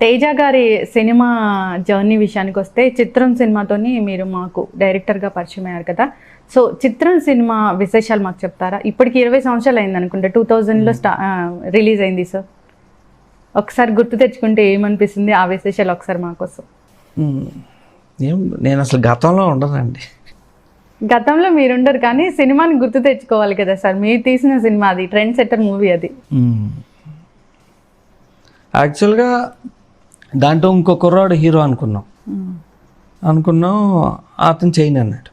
తేజ గారి cinema journey విషయానికి వస్తే చిత్రం సినిమాతోని మీరు మాకు డైరెక్టర్గా పరిచయం అయ్యారు కదా. సో చిత్రం సినిమా విశేషాలు మాకు చెప్తారా? ఇప్పటికి ఇరవై సంవత్సరాలు అయింది అనుకుంటా టూ థౌజండ్లో స్టా రిలీజ్ అయింది సార్. ఒకసారి గుర్తు తెచ్చుకుంటే ఏమనిపిస్తుంది ఆ విశేషాలు ఒకసారి మాకోసం నేను అసలు గతంలో ఉండనండి. గతంలో మీరుండరు కానీ సినిమాని గుర్తు తెచ్చుకోవాలి కదా సార్. మీరు తీసిన సినిమా అది ట్రెండ్ సెట్టర్ మూవీ అది. యాక్చువల్గా దాంట్లో ఇంకో కుర్రాడు హీరో అనుకున్నాం. అనుకున్నాం అతను చైన్ అన్నాడు.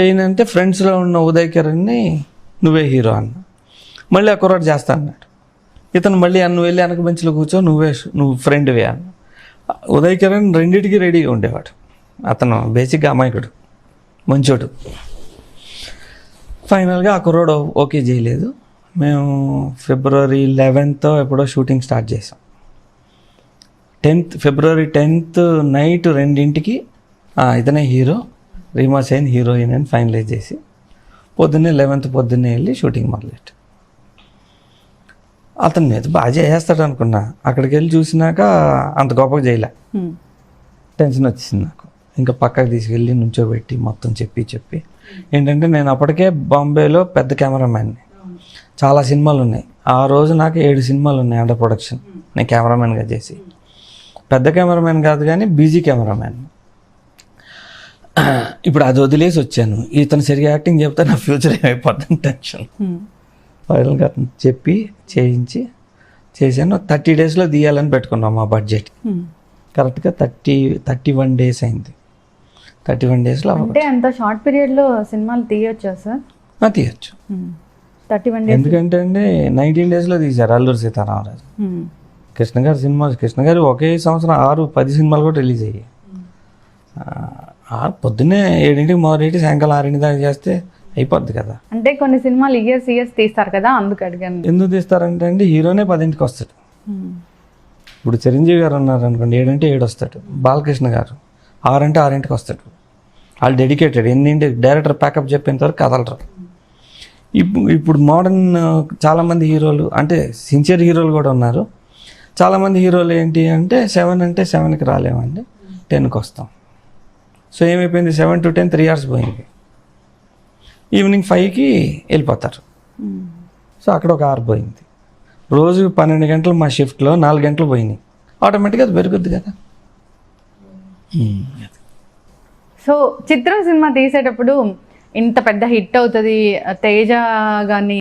చైన్ అంటే ఫ్రెండ్స్లో ఉన్న ఉదయ్ కిరణ్ని నువ్వే హీరో అన్న. మళ్ళీ ఆ కుర్రాడు చేస్తా అన్నాడు. ఇతను మళ్ళీ అన్న వెళ్ళి వెనక బెంచ్లో కూర్చో నువ్వే నువ్వు ఫ్రెండ్వే అన్న. ఉదయ్ కిరణ్ రెండింటికి రెడీగా ఉండేవాడు. అతను బేసిక్గా అమాయకుడు మంచోడు. ఫైనల్గా ఆ కుర్రాడు ఓకే చేయలేదు. మేము ఫిబ్రవరి లెవెన్త్ ఎప్పుడో షూటింగ్ స్టార్ట్ చేసాం. టెన్త్ ఫిబ్రవరి టెన్త్ నైట్ రెండింటికి ఇతనే హీరో రీమా సైన్ హీరోయిన్ అని ఫైనలైజ్ చేసి పొద్దున్నే లెవెన్త్ పొద్దున్నే వెళ్ళి షూటింగ్ మొదలెట్టు. అతను మీద బాగా చేస్తాడు అనుకున్నా. అక్కడికి వెళ్ళి చూసినాక అంత గొప్పగా చేయలే. టెన్షన్ వచ్చింది నాకు. ఇంకా పక్కకు తీసుకెళ్ళి నుంచోబెట్టి మొత్తం చెప్పి చెప్పి. ఏంటంటే నేను అప్పటికే బాంబేలో పెద్ద కెమెరామ్యాన్ని. చాలా సినిమాలు ఉన్నాయి. ఆ రోజు నాకు ఏడు సినిమాలు ఉన్నాయి అండర్ ప్రొడక్షన్. నేను కెమెరామ్యాన్గా చేసి. పెద్ద కెమెరామ్యాన్ కాదు కానీ బీజీ కెమెరామ్యాన్. ఇప్పుడు అది వదిలేసి వచ్చాను. ఇతను సరిగా యాక్టింగ్ చెప్తే నా ఫ్యూచర్ ఏమైపోతుంది టెన్షన్. ఫైనల్గా అతను చెప్పి చేయించి చేశాను. థర్టీ డేస్లో తీయాలని పెట్టుకున్నాం మా బడ్జెట్. కరెక్ట్గా థర్టీ థర్టీ వన్ డేస్ అయింది. థర్టీ వన్ డేస్లో అంటే అంత షార్ట్ పీరియడ్లో సినిమాలు తీయొచ్చా సార్? తీయచ్చు. Thirty one days. ఎందుకంటే అండి నైన్టీన్ డేస్లో తీశారు అల్లూరు సీతారామరాజు. కృష్ణ గారి సినిమా కృష్ణ గారు ఒకే సంవత్సరం ఆరు పది సినిమాలు కూడా రిలీజ్ అయ్యాయి. ఆ, ఆరు పొద్దున్నే ఏడింటికి మొదలెట్టి సాయంకాలం ఆరింటి దాకా చేస్తే అయిపోద్ది కదా. అంటే కొన్ని సినిమాలు ఇయర్స్ ఇయర్స్ తీస్తారు కదా అందుకు అడిగాను. ఎందుకు తీస్తారంటే అండి హీరోనే పదింటికి వస్తాడు. ఇప్పుడు చిరంజీవి గారు ఉన్నారు అనుకోండి ఏడంటే ఏడు వస్తాడు. బాలకృష్ణ గారు ఆరంటే ఆరింటికి వస్తాడు. వాళ్ళు డెడికేటెడ్ ఎన్నింటి డైరెక్టర్ ప్యాకప్ చెప్పేంత వరకు కదలరు. ఇప్పుడు ఇప్పుడు మోడర్న్ చాలామంది హీరోలు అంటే సిన్సియర్ హీరోలు కూడా ఉన్నారు. చాలామంది హీరోలు ఏంటి అంటే సెవెన్ అంటే సెవెన్కి రాలేమండి. టెన్కి వస్తాం. సో ఏమైపోయింది? Seven to ten three hours పోయింది. ఈవినింగ్ ఫైవ్కి వెళ్ళిపోతారు. సో అక్కడ ఒక ఆరు పోయింది. రోజు పన్నెండు గంటలు మా షిఫ్ట్లో నాలుగు గంటలు పోయినాయి. ఆటోమేటిక్గా అది పెరుగుద్ది కదా. సో చిత్రం సినిమా తీసేటప్పుడు ఇంత పెద్ద హిట్ అవుతుంది. తేజ గారిని